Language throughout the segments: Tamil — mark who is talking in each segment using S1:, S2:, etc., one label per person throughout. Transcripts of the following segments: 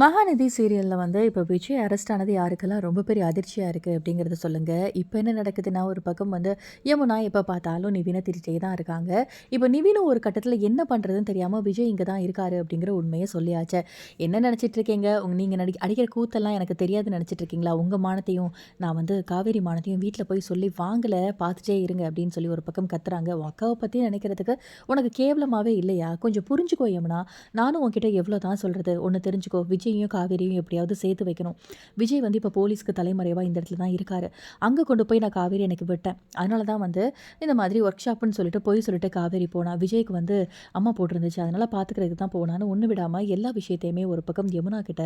S1: மகாநதி சீரியலில் வந்து இப்போ விஜய் அரெஸ்ட் ஆனது யாருக்கெல்லாம் ரொம்ப பெரிய அதிர்ச்சியாக இருக்குது அப்படிங்கிறத சொல்லுங்கள் இப்போ என்ன நடக்குதுன்னா ஒரு பக்கம் வந்து யமுனா எப்போ பார்த்தாலும் நிவினை திரிச்சே தான் இருக்காங்க. இப்போ நிவினும் ஒரு கட்டத்தில் என்ன பண்ணுறதுன்னு தெரியாமல் விஜய் இங்கே தான் இருக்காரு அப்படிங்கிற உண்மையை சொல்லியாச்சு. என்ன நினச்சிட்டு இருக்கீங்க? உங்க நீங்கள் நடி அடிக்கிற கூத்தெல்லாம் எனக்கு தெரியாது நினச்சிட்டு இருக்கீங்களா? உங்கள் மானத்தையும் நான் வந்து காவேரி மானத்தையும் வீட்டில் போய் சொல்லி வாங்கலை பார்த்துட்டே இருங்க அப்படின்னு சொல்லி ஒரு பக்கம் கத்துறாங்க. உன் அக்காவை பற்றி நினைக்கிறதுக்கு உனக்கு கேவலமாகவே இல்லையா? கொஞ்சம் புரிஞ்சுக்கோ யமுனா நானும் உன்கிட்ட எவ்வளோ தான் சொல்கிறது ஒன்று தெரிஞ்சுக்கோ. விஜய் விஜயையும் காவேரியும் எப்படியாவது சேர்த்து வைக்கணும். விஜய் வந்து இப்போ போலீஸ்க்கு தலைமறைவாக இந்த இடத்துல தான் இருக்காரு. அங்கே கொண்டு போய் நான் காவேரி எனக்கு விட்டேன். அதனால தான் வந்து இந்த மாதிரி ஒர்க் ஷாப்னு சொல்லிட்டு போய் சொல்லிட்டு காவேரி போனா விஜய்க்கு வந்து அம்மா போட்டிருந்துச்சு. அதனால் பார்த்துக்கிறதுக்கு தான் போனான்னு ஒன்று விடாமல் எல்லா விஷயத்தையுமே ஒரு பக்கம் யமுனா கிட்ட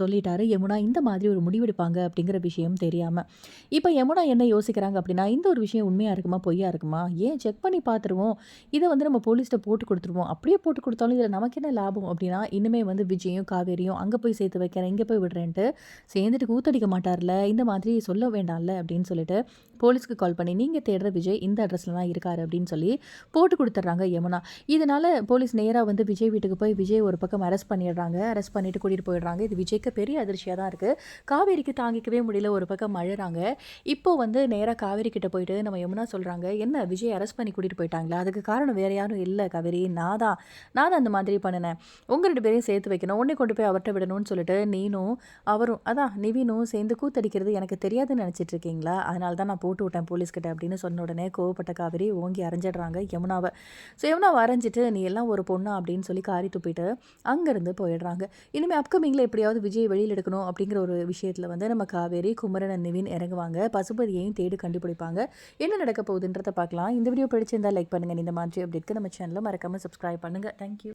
S1: சொல்லிட்டாரு. யமுனா இந்த மாதிரி ஒரு முடிவெடுப்பாங்க அப்படிங்கிற விஷயம் தெரியாமல் இப்போ யமுனா என்ன யோசிக்கிறாங்க அப்படின்னா இந்த ஒரு விஷயம் உண்மையாக இருக்குமா பொய்யா இருக்குமா? ஏன் செக் பண்ணி பார்த்துருவோம் இதை வந்து நம்ம போலீஸ்கிட்ட போட்டு கொடுத்துருவோம். அப்படியே போட்டு கொடுத்தாலும் இதில் நமக்கு என்ன லாபம் அப்படின்னா இன்னுமே வந்து விஜயும் காவேரியும் அங்கே போய் சேர்த்து வைக்கிறேன் இங்கே போய் விடுறேன்ட்டு சேர்ந்துட்டு கூத்தடிக்க மாட்டார்ல இந்த மாதிரி சொல்ல வேண்டாம்ல அப்படின்னு சொல்லிட்டு போலீஸ்க்கு கால் பண்ணி நீங்கள் தேடுற விஜய் இந்த அட்ரஸில் தான் இருக்கார் அப்படின்னு சொல்லி போட்டு கொடுத்துட்றாங்க யமுனா. இதனால் போலீஸ் நேராக வந்து விஜய் வீட்டுக்கு போய் விஜய் ஒரு பக்கம் அரெஸ்ட் பண்ணிடுறாங்க அரெஸ்ட் பண்ணிட்டு கூட்டிகிட்டு போயிடுறாங்க. இது விஜய்க்கு பெரிய அதிர்ச்சியாக தான் இருக்குது காவேரிக்கு தாங்கிக்கவே முடியல ஒரு பக்கம் அழுறாங்க இப்போ வந்து நேராக காவேரி கிட்ட போயிட்டு நம்ம யமுனா சொல்கிறாங்க என்ன விஜய் அரெஸ்ட் பண்ணி கூட்டிகிட்டு போயிட்டாங்களா? அதுக்கு காரணம் வேறு யாரும் இல்லை காவேரி நான் தான் நான் தான் அந்த மாதிரி பண்ணினேன். உங்கள் ரெண்டு பேரையும் சேர்த்து வைக்கணும். உன்னை கொண்டு போய் அவர்கிட்ட விடணும்னு சொல்லிட்டு நீனும் அவரும் அதான் நிவினும் சேர்ந்து கூத்தடிக்கிறது எனக்கு தெரியாதுன்னு நினச்சிட்டு இருக்கீங்களா அதனால தான் நான் போட்டு விட்டேன் போலீஸ்கிட்ட அப்படின்னு சொன்ன உடனே கோவப்பட்ட காவேரி ஓங்கி அரைஞ்சிடுறாங்க யமுனாவை. ஸோ யமுனாவை அரைஞ்சிட்டு நீ எல்லாம் ஒரு பொண்ணா? அப்படின்னு சொல்லி காரி துப்பிட்டு அங்கேருந்து போயிடுறாங்க. இனிமேல் அப்கமிங்கில் எப்படியாவது விஜய் வெளியில் எடுக்கணும் அப்படிங்கிற ஒரு விஷயத்தில் வந்து நம்ம காவேரி குமரன் நிவின் இறங்குவாங்க. பசுபதியையும் தேடி கண்டுபிடிப்பாங்க. என்ன நடக்க போகுதுன்றதை பார்க்கலாம். இந்த வீடியோ பிடிச்சிருந்தா லைக் பண்ணுங்கள் இந்த மாதிரி அப்படி இருக்கு நம்ம சேனலில் மறக்காமல் சப்ஸ்கிரைப் பண்ணுங்கள் தேங்க்யூ